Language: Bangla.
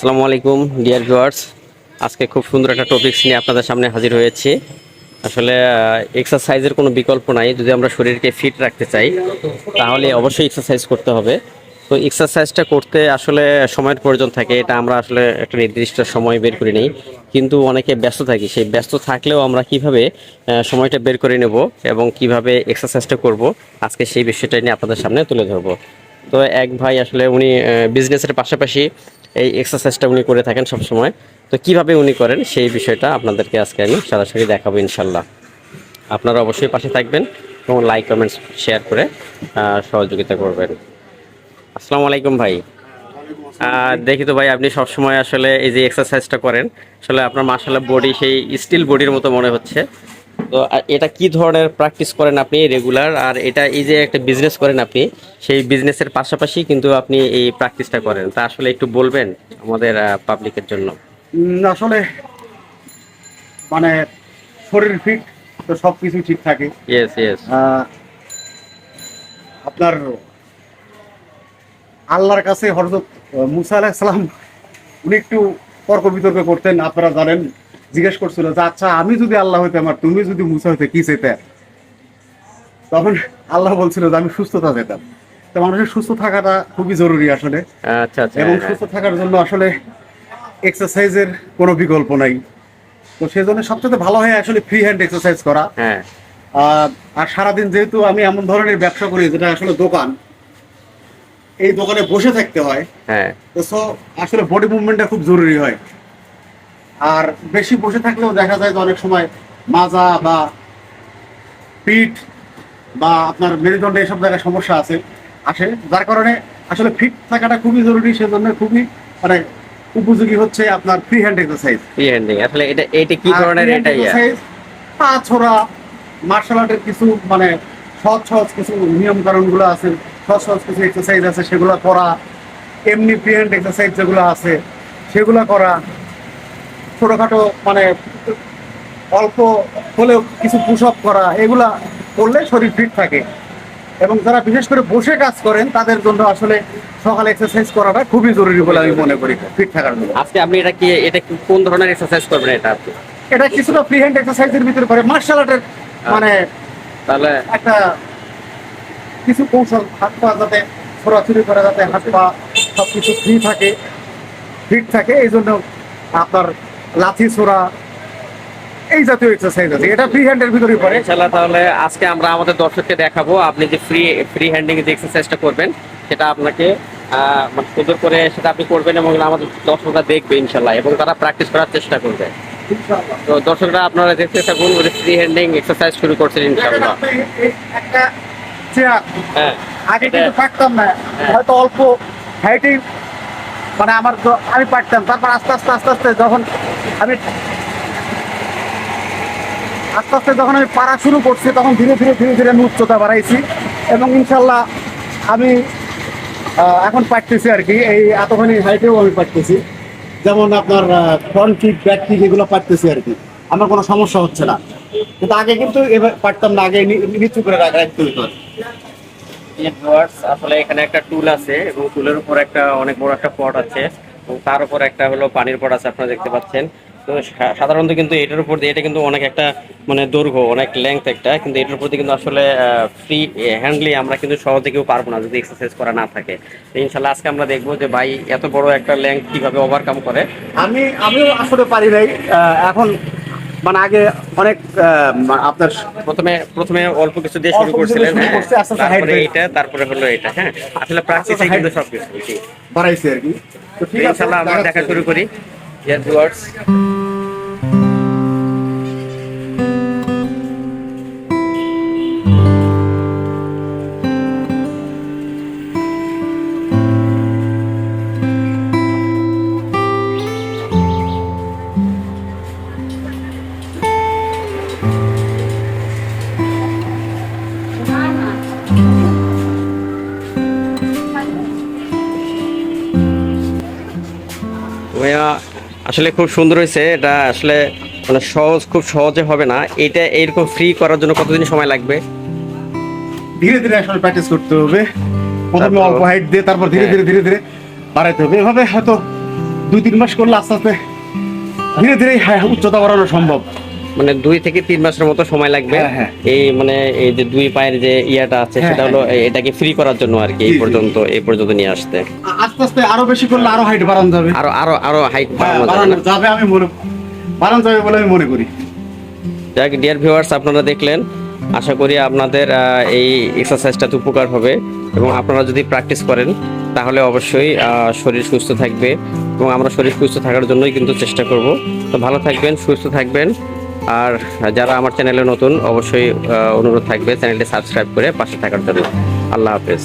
আসসালামু আলাইকুম ডিয়ার ভিউয়ার্স আজকে খুব সুন্দর একটা টপিকস নিয়ে আপনাদের সামনে হাজির হয়েছি। আসলে এক্সারসাইজের কোনো বিকল্প নাই, যদি আমরা শরীরকে ফিট রাখতে চাই, তাহলে অবশ্যই এক্সারসাইজ করতে হবে। তো এক্সারসাইজটা করতে আসলে সময়ের প্রয়োজন থাকে, এটা আমরা আসলে একটা নির্দিষ্ট সময় বের করে নিই। কিন্তু অনেকে ব্যস্ত থাকি, সেই ব্যস্ত থাকলেও আমরা কীভাবে সময়টা বের করে নেব এবং কীভাবে এক্সারসাইজটা করব, আজকে সেই বিষয়টা নিয়ে আপনাদের সামনে তুলে ধরবো। তো এক ভাই আসলে উনি বিজনেসের পাশাপাশি এই এক্সারসাইজটা উনি করে থাকেন সব সময় তো কীভাবে উনি করেন সেই বিষয়টা আপনাদেরকে আজকে আমি সরাসরি দেখাবো ইনশাল্লাহ আপনারা অবশ্যই পাশে থাকবেন এবং লাইক কমেন্টস শেয়ার করে সহযোগিতা করবেন। আসসালামু আলাইকুম ভাই। দেখি তো ভাই আপনি সবসময় আসলে এই যে এক্সারসাইজটা করেন আসলে আপনার মাসাল্লাহ বডি সেই স্টিল বডির মতো মনে হচ্ছে। তো এটা কি ধরনের প্র্যাকটিস করেন আপনি রেগুলার আর এটা এই যে একটা বিজনেস করেন আপনি সেই বিজনেসের পাশাপাশি কিন্তু আপনি এই প্র্যাকটিসটা করেন। তা আসলে একটু বলবেন আমাদের পাবলিকের জন্য। আসলে মানে শরীর ফিট তো সব কিছু ঠিক থাকে। ইয়েস ইয়েস আপনার আল্লাহর কাছে হরজত মুসা আলাহিসাল্লাম উনি একটু তর্ক বিতর্ক করতেন আপনারা জানেন। জিজ্ঞেস করছিল যে আচ্ছা আমি যদি আল্লাহ হইতাম আর তুমি যদি মুসা হইতে কি চাইতে? তখন আল্লাহ বলছিল যে আমি সুস্থতা যেতাম তো মানুষের সুস্থ থাকাটা খুবই জরুরি আসলে। আচ্ছা আচ্ছা এবং হ্যাঁ, সুস্থ থাকার জন্য আসলে এক্সারসাইজের কোনো বিকল্প নাই। তো সেজন্য সবচেয়ে ভালো হয় আসলে ফ্রি হ্যান্ড এক্সারসাইজ করা। হ্যাঁ। আর সারাদিন যেহেতু আমি এমন ধরনের ব্যবসা করি যেটা আসলে দোকান এই দোকানে বসে থাকতে হয়। হ্যাঁ। তো আসলে বডি মুভমেন্টটা খুব জরুরি হয়। আর বেশি বসে থাকলেও দেখা যায় যে অনেক সময় মাজা বা পিঠ বা আপনার মেরুদণ্ডে এসব জায়গায় সমস্যা আছে আসে। যার কারণে আসলে ফিট থাকাটা খুবই জরুরি সেজন্য খুবই মানে উপযোগী হচ্ছে আপনার free hand exercise free handing আসলে এটা এটা কি ধরনের এটা ইয়া পা ছোড়া মার্শাল আর্টের কিছু মানে সহজ সহজ কিছু নিয়ম কারণগুলো আছে সহজ সহজ কিছু এক্সারসাইজ আছে সেগুলো করা। এমনি ফ্রি হ্যান্ড এক্সারসাইজ যেগুলো আছে সেগুলো করা। ছোটখাটো মানে অল্প হলেও কিছু পুশ আপ করা এগুলা করলে শরীর ফিট থাকে। এবং যারা বিশেষ করে বসে কাজ করেন তাদের জন্য আসলে সকালে এক্সারসাইজ করাটা খুবই জরুরি বলে আমি মনে করি ফিট থাকার জন্য। আজকে আপনি এটা কি এটা কোন ধরনের এক্সারসাইজ করবেন এটা আপনি? এটা কিছুটা ফ্রি হ্যান্ড এক্সারসাইজের ভিতরে পড়ে মার্শাল আর্টের মানে তাহলে একটা কিছু কৌশল হাত পা যাতে ছোড়াছুড়ি করা যাতে হাত পা সব কিছু ফ্রি থাকে ফিট থাকে এই জন্য আপনার লাথি ছোড়া এই জাতীয় এক্সারসাইজ আছে। এটা ফ্রি হ্যান্ডের ভিতরে পড়ে। ইনশাল্লাহ তাহলে আজকে আমরা আমাদের দর্শককে দেখাবো। আপনি যে ফ্রি ফ্রি হ্যান্ডিং যে এক্সারসাইজটা করবেন সেটা আপনাকে মানে সুন্দর করে সেটা আপনি করবেন এবং আমাদের দর্শকরা দেখবে ইনশাল্লাহ এবং তারা প্র্যাকটিস করার চেষ্টা করবে। তো দর্শকরা আপনারা দেখতে থাকুন ফ্রি হ্যান্ডিং এক্সারসাইজ শুরু করছেন দেখেন ইনশাল্লাহ একটা চেয়ার হ্যাঁ। আগে কিন্তু পারতাম না। হয়তো অল্প হাইটেই মানে আমার আমি পারতাম। তারপর আস্তে আস্তে আস্তে আস্তে যখন আমি আস্তে আস্তে যখন আমি পারা শুরু করছি, তখন ধীরে ধীরে ধীরে ধীরে আমি উচ্চতা বাড়াইছি। এবং ইনশাল্লাহ আমি এখন পারতেছি আর কি। এই এতখানি হাইটেও আমি পারতেছি। যেমন আপনার ফ্রন্ট কিক ব্যাক কিক এগুলো পারতেছি আর কি। আমার কোনো সমস্যা হচ্ছে না। কিন্তু আগে কিন্তু এবার পারতাম না, আগে নিচু করে রাখা হতো আসলে এখানে একটা টুল আছে এবং টুলের উপর একটা অনেক বড় একটা পট আছে এবং তার উপর একটা হলো পানির পট আছে আপনারা দেখতে পাচ্ছেন। তো সাধারণত কিন্তু এটার উপর দিয়ে এটা কিন্তু অনেক একটা মানে দৈর্ঘ্য অনেক লেংথ একটা কিন্তু এটার উপর দিয়ে কিন্তু আসলে ফ্রি হ্যান্ডলি আমরা কিন্তু সহজে কেউ পারব না যদি এক্সারসাইজ করা না থাকে। ইনশাল্লাহ আজকে আমরা দেখব যে ভাই এত বড় একটা লেংথ কীভাবে ওভারকাম করে। আমি আমিও আসলে পারি আহ, এখন মানে আগে অনেক আহ, আপনার প্রথমে প্রথমে অল্প কিছু দিয়ে শুরু করছিলেন হ্যাঁ। তারপরে এটা তারপরে হলো এটা হ্যাঁ। আসলে প্র্যাকটিসে কিন্তু সবকিছু কিছু বাড়াইছি আর কি। তো ঠিক আছে আমরা দেখা শুরু করি। ইয়ার ভিউয়ার্স ভাইয়া আসলে খুব সুন্দর হয়েছে। এটা আসলে মানে সহজ খুব সহজে হবে না। এটা এইরকম ফ্রি করার জন্য কতদিন সময় লাগবে? ধীরে ধীরে আসলে প্র্যাকটিস করতে হবে। প্রথমে অল্প হাইট দিয়ে তারপর ধীরে হ্যাঁ। ধীরে ধীরে ধীরে বাড়াইতে হবে। এভাবে হয়তো দুই তিন মাস করলে আস্তে আস্তে ধীরে ধীরে হ্যাঁ, উচ্চতা বাড়ানো সম্ভব। মানে দুই থেকে তিন মাসের মতো সময় লাগবে। হ্যাঁ। এই মানে এই যে দুই পায়ের যে ইয়াটা আছে সেটা হলো এটাকে ফ্রি করার জন্য আর কি এই। পর্যন্ত এই পর্যন্ত নিয়ে আসতে। আস্তে আস্তে আরও বেশি করলে আরও হাইট বাড়ানো যাবে। আরও আরও আরও হাইট হ্যাঁ, বাড়ানো যাবে আমি মনে বাড়ানো যাবে বলে আমি মনে করি। যাক ডিয়ার ভিউয়ার্স আপনারা দেখলেন। আশা করি আপনাদের এই এক্সারসাইজটাতে উপকার হবে। এবং আপনারা যদি প্র্যাকটিস করেন তাহলে অবশ্যই শরীর সুস্থ থাকবে। এবং আমরা শরীর সুস্থ থাকার জন্যই কিন্তু চেষ্টা করব। তো ভালো থাকবেন সুস্থ থাকবেন। আর যারা আমার চ্যানেলে নতুন অবশ্যই অনুরোধ থাকবে চ্যানেলটি সাবস্ক্রাইব করে পাশে থাকার জন্য। আল্লাহ হাফেজ।